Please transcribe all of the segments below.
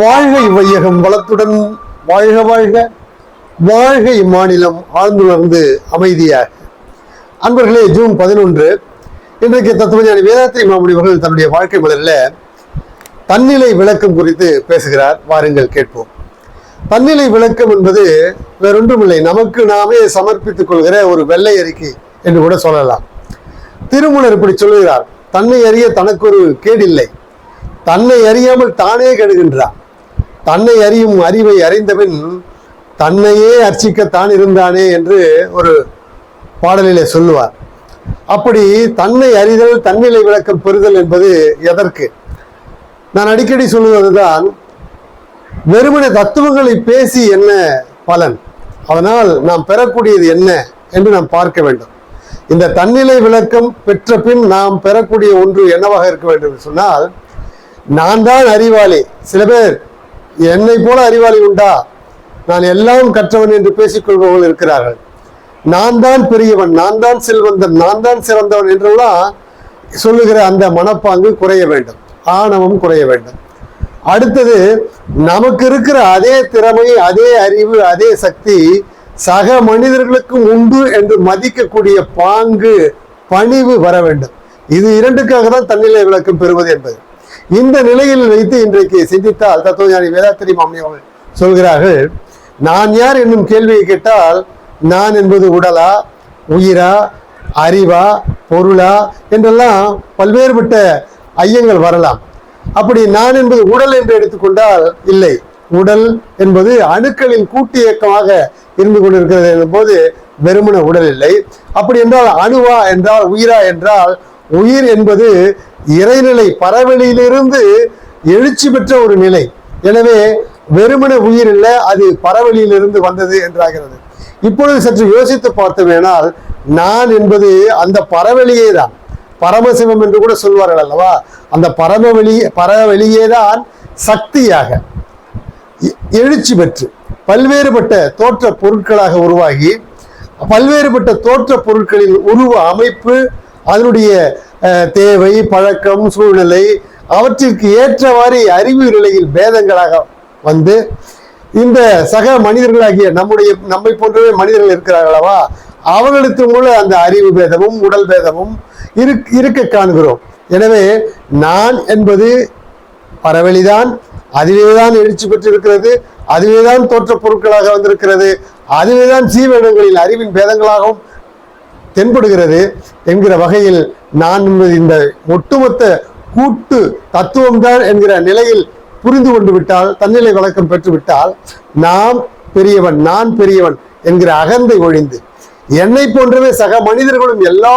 வாழ்க இவ்வையகம் வளத்துடன் வாழ்க வாழ்க. வாழ்க இம்மாநிலம் ஆழ்ந்துணர்ந்து அமைதியாக. அன்பர்களே ஜூன் பதினொன்று. இன்றைக்கு தத்துவஞானி வேதாத்திரி மாமுனிவர்கள் தன்னுடைய வாழ்க்கை மலரில் தன்னிலை விளக்கம் குறித்து பேசுகிறார். வாருங்கள் கேட்போம். தன்னிலை விளக்கம் என்பது வேறொன்றுமில்லை நமக்கு நாமே சமர்ப்பித்துக் கொள்கிற ஒரு வெள்ளை அறிக்கை என்று கூட சொல்லலாம். திருமூலர் இப்படி சொல்லுகிறார் தன்னை அறிய தனக்கு ஒரு கேடில்லை. தன்னை அறியாமல் தானே கெடுகின்றார் தன்னை அறியும் அறிவை அறிந்தபின் தன்னையே அர்ச்சிக்கத்தான் இருந்தானே என்று ஒரு பாடலிலே சொல்லுவார். அப்படி தன்னை அறிதல் தன்னிலை விளக்கம் பெறுதல் என்பது எதற்கு? நான் அடிக்கடி சொல்லுவதுதான் வெறுமன தத்துவங்களை பேசி என்ன பலன்? அதனால் நாம் பெறக்கூடியது என்ன என்று நாம் பார்க்க வேண்டும். இந்த தன்னிலை விளக்கம் பெற்ற பின் நாம் பெறக்கூடிய ஒன்று என்னவாக இருக்க வேண்டும் என்று சொன்னால் நான் தான் அறிவாளி. சில பேர் என்னை போல அறிவாளி உண்டா? நான் எல்லாம் கற்றவன் என்று பேசிக்கொள்பவர்கள் இருக்கிறார்கள். நான் தான் பெரியவன் நான் தான் செல்வந்தன் நான் தான் சிறந்தவன் என்றெல்லாம் சொல்லுகிற அந்த மனப்பாங்கு குறைய வேண்டும். ஆணவம் குறைய வேண்டும். அடுத்தது நமக்கு இருக்கிற அதே திறமை அதே அறிவு அதே சக்தி சக மனிதர்களுக்கும் உண்டு என்று மதிக்கக்கூடிய பாங்கு பணிவு வர வேண்டும். இது இரண்டுக்காக தான் தன்னிலை விளக்கம் பெறுவது என்பது. இந்த நிலையில் வைத்து இன்றைக்கு சிந்தித்தால் தத்துவஞானி வேதாத்திரி மாமி அவர்கள் சொல்கிறார்கள் நான் யார் என்னும் கேள்வியை கேட்டால் நான் என்பது உடலா உயிரா அறிவா பொருளா என்றெல்லாம் பல்வேறுபட்ட ஐயங்கள் வரலாம். அப்படி நான் என்பது உடல் என்று எடுத்துக்கொண்டால் இல்லை. உடல் என்பது அணுக்களின் கூட்டு இயக்கமாக இருந்து கொண்டிருக்கிறது என்னும் வெறுமன உடல் இல்லை. அப்படி என்றால் அணுவா என்றால் உயிரா என்றால் உயிர் என்பது இறைநிலை பறவெளியிலிருந்து எழுச்சி பெற்ற ஒரு நிலை. எனவே வெறுமன உயிர் இல்லை அது பறவெளியிலிருந்து வந்தது என்றாகிறது. இப்பொழுது சற்று யோசித்து பார்த்தோமேனால் நான் என்பது அந்த பறவெளியே தான். பரமசிவம் என்று கூட சொல்வார்கள் அல்லவா? அந்த பரமவெளி பறவெளியே தான் சக்தியாக எ- எழுச்சி பெற்று பல்வேறுபட்ட தோற்ற பொருட்களாக உருவாகி பல்வேறுபட்ட தோற்ற பொருட்களின் உருவ அமைப்பு அதனுடைய தேவை பழக்கம் சூழ்நிலை அவற்றிற்கு ஏற்றவாறு அறிவு நிலையில் பேதங்களாக வந்து இந்த சக மனிதர்களாகிய நம்முடைய நம்மை போன்றவே மனிதர்கள் இருக்கிறார்களவா அவர்களுக்கு உள்ள அந்த அறிவு பேதமும் உடல் பேதமும் இருக் இருக்க காண்கிறோம். எனவே நான் என்பது பரவெளிதான் அதுவேதான் எழுச்சி பெற்றிருக்கிறது அதுவேதான் தோற்ற பொருட்களாக வந்திருக்கிறது அதுவேதான் ஜீவனங்களில் அறிவின் பேதங்களாகவும் தென்படுகிறது என்கிற வகையில் நான் என்பது இந்த ஒட்டுமொத்த கூட்டு தத்துவம்தான் என்கிற நிலையில் புரிந்து கொண்டு விட்டால் தன்னிலை வழக்கம் பெற்றுவிட்டால் நாம் பெரியவன் நான் பெரியவன் என்கிற அகந்தை ஒழிந்து என்னை போன்றவே சக மனிதர்களும் எல்லா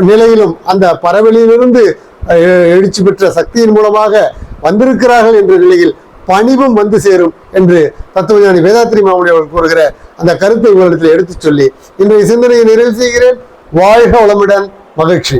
நிலையிலும் அந்த பரவலிலிருந்து எழுச்சி பெற்ற சக்தியின் மூலமாக வந்திருக்கிறார்கள் என்ற நிலையில் பணிவும் வந்து சேரும் என்று தத்துவஞானி வேதாத்திரி மாமணி அவர்கள் கூறுகிற அந்த கருத்தை உங்களிடத்தில் எடுத்துச் சொல்லி இன்றைய சிந்தனையை நிறைவு செய்கிறேன். வாழ்க வளமுடன். மகிழ்ச்சி.